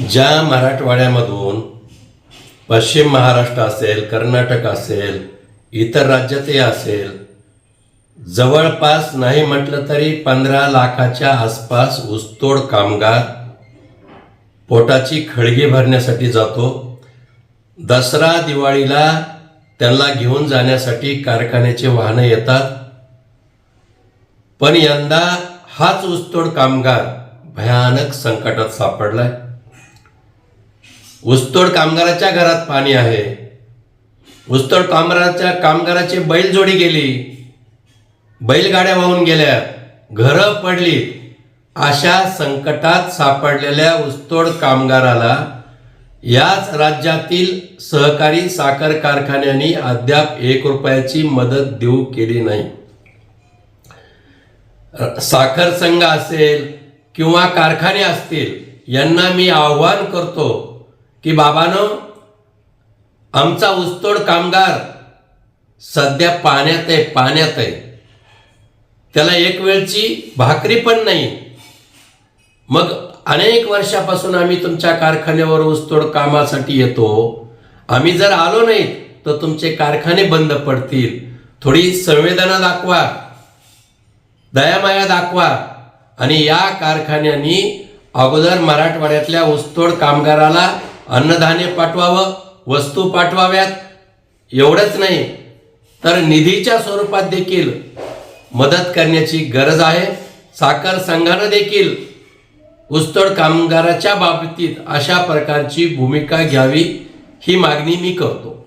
ज्या मराठवाड्यामधून पश्चिम महाराष्ट्र असेल कर्नाटक असेल इतर राज्यातही असेल जवळपास नाही म्हटलं तरी पंधरा लाखाच्या आसपास ऊसतोड कामगार पोटाची खळगी भरण्यासाठी जातो. दसरा दिवाळीला त्यांना घेऊन जाण्यासाठी कारखान्याचे वाहनं येतात. पण यंदा हाच ऊसतोड कामगार भयानक संकटात सापडलाय. ऊसतोड कामगाराच्या घरात पाणी आहे. ऊसतोड कामगाराच्या कामगाराची बैलजोडी गेली. बैलगाड्या वाहून गेल्या. घरं पडली अशा संकटात सापडलेल्या ऊसतोड कामगाराला याच राज्यातील सहकारी साखर कारखान्यांनी अद्याप एक रुपयाची मदत देऊ केली नाही. साखर संघ असेल किंवा कारखाने असतील यांना मी आव्हान करतो की बाबानं आमचा ऊसतोड कामगार सध्या पाण्यात आहे पाण्यात आहे. त्याला एक वेळची भाकरी पण नाही. मग अनेक वर्षापासून आम्ही तुमच्या कारखान्यावर ऊसतोड कामासाठी येतो. आम्ही जर आलो नाही तर तुमचे कारखाने बंद पडतील. थोडी संवेदना दाखवा. दयामाया दाखवा. आणि या कारखान्यांनी अगोदर मराठवाड्यातल्या ऊसतोड कामगाराला अन्नधान्य पाठवावं वस्तू पाठवाव्यात. एवढंच नाही तर निधीच्या स्वरूपात देखील मदत करण्याची गरज आहे. साखर संघानं देखील ऊसतोड कामगाराच्या बाबतीत अशा प्रकारची भूमिका घ्यावी ही मागणी मी करतो.